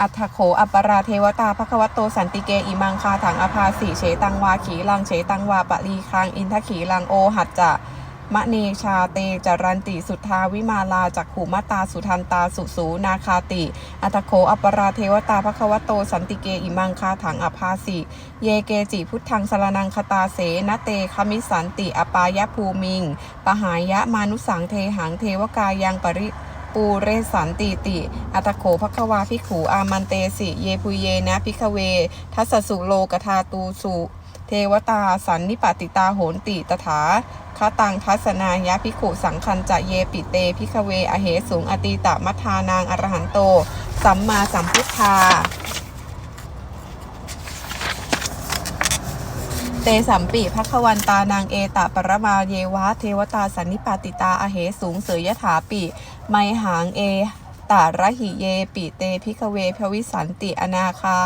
อัฏฐโขอัปปราเทวตาภควโตสันติเกอิมังคาถังอภาสีเฉตังวาขีลังเฉตังวาปะรีคังอินทขีลังโอหัจจะมะเนชาเตจรันติสุทธาวิมาลาจักขุมตาสุทันตาสุสูนาคาติ อัตโขอัปปราเทวตาภควโตสันติเกอิมังคาถังอภาสิ เยเกจิพุทธังสรนังคตาเสนเตคมิสันติอปายภูมิง ปหายะมานุสังเทหังเทวกายังปริ ปูเรสันติติ อัตโขภควาภิขูอามันเตสิ เยปุเยนะพิกเว ทัสสุโลกธาตูสุเทวตาสันนิปติตาโหนติตถาคตังทัศนายะพิขุสังคันจะเยปิเตพิกเว อเหสูงอตีตะมัทานางอรหันโต สัมมาสัมพุทธา เตสัมปิภควันตานางเอตะปรมาเยวะ เทวตาสันนิปาติตาอเหสูงเสยยถาปิ ไมหางเอ ตาระหิเย ปิเตพิกเวพวิสันติอนาคา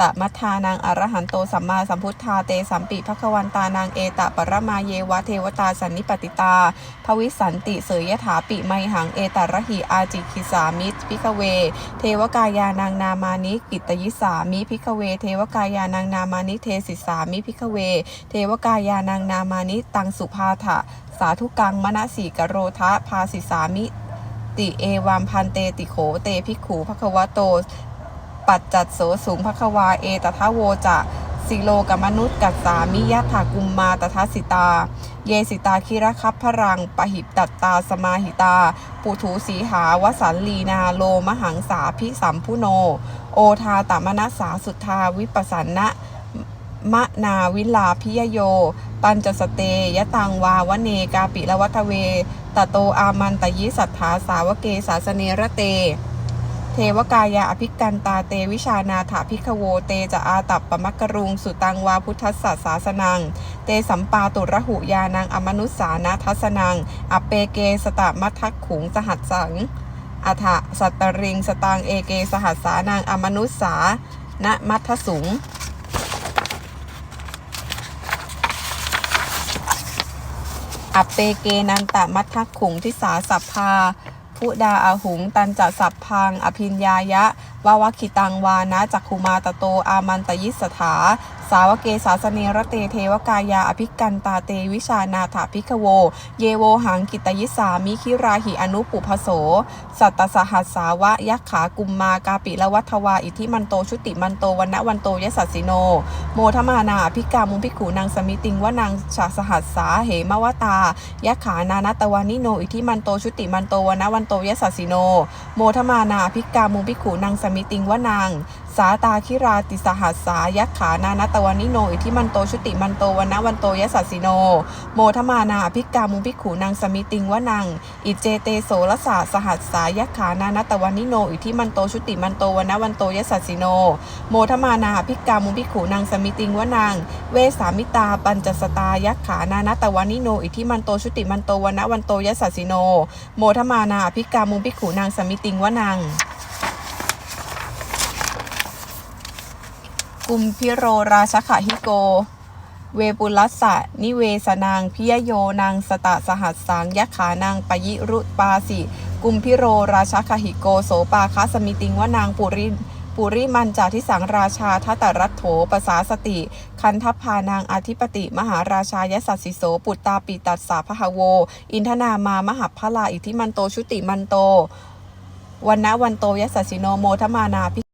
ตมัทธานางอรหันโตสัมมาสัมพุทธาเตสัมปิภควันตานางเอตปรมาเยวะเทวตาสันนิปติตาภวิสันติเสยยถาปิไมหังเอตระหิอาจิคิสามิพิกเว เทวกายานางนามานิกิตยิสามิพิกเว เทวกายานางนามานิเทศิสามิพิกเว เทวกายานางนามานิตังสุภาถะสาธุกังมณสีกโรทะภาสิสามิ ติเอวามพันเตติโขเตภิกขูภควโต ปัจจัดโสสูงภควาเอตทะโวจะสิโลกมนุษย์กัสสามิยะถากุมมาตทัสิตา เยสิตาคิระคัพพรัง ปหิตัตตาสมาหิตา ปุถูสีหาวสันลีนาโลมหังสาพิสัมพุโน โอทาตมนัสสาสุทธาวิปัสสันนะ มะนาวิลาพิยโย ปัญจสเตยตังวาวเนกาปิละวัตเว ตโตอามันตยิสัทธาสาวเกสาสเนระเต เทวกายาอภิกันตาเตวิชานาถาพิคโวเตจะอาตับปมักกรุง สุตังวาพุทธสสสาสนัง เตสัมปาตุระหุยานังอมนุสานาทัสนัง อเปเกสตมัทักขุงสหัสสังอัฐสัตตริงสตังเอเกสหัสสานางอมนุสสานะมัทสุง อัปเปเกนันตะมัททักขุงทิสาสัพพาพุดาอาหุง ตันจะสัพพัง อภินญายะวาวคิตังวานะจักคุมาตโต อามันตยิสถา สาวเกสาสเนระเตเทวกายาอภิกันตาเตวิชานาถาพิกโว เยโวหังกิตยิสามิคิราหิอนุปุพโส สัตตสหัสสาวะยักขากุมมากาปิละวัทวาอิทิมันโตชุติมันโตวันนะวันโตยสัสสิโน โมทมานาพิกามุพิขูนางสมิติงว่านางชาสหัสสาเหมวตายะขานานาตวานิโนอิทิมันโตชุติมันโตวันนะวันโตยสัสสิโน โมทมานาพิกามุพิขูนางสมิติงว่านาง สาตาคิราติสหัสสายะขานานาตวานิโน อิทิมันโตชุติมันโตวันนะวันโตยสัสสิโน โมทมานาพิกามุพิกขูนางสมิติงวนางอิเจเตโสรสาสหัสสายะขานานาตวานิโน อิทิมันโตชุติมันโตวันนะวันโตยสัสสิโน โมทมานาพิกามุพิกขูนางสมิติงวนางเวสามิตาปัญจสตายักขานานาตวานิโน อิทิมันโตชุติมันโตวันนะวันโตยสัสสิโน โมทมานาพิกามุพิกขูนางสมิติงว่านาง กุมพิโรราชขะหิโก เวปุลัสสะนิเวสนางพิยโยนางสตะสหัสสังยักขานางปยิรุปาสิ กุมพิโรราชคหิโกโสปาคาสมิติงว่านางปุริปุริมันจาทิสังราชาทัตตรัตโถปสาสติ คันทัพพานางอธิปติ มหาราชายสัสสิโส ปุตตาปิตัสสาพหโว อินทนามามหพลาอิทธิมันโตชุติมันโตวันนะวันโตยสัสสิโนโมทมานาภิ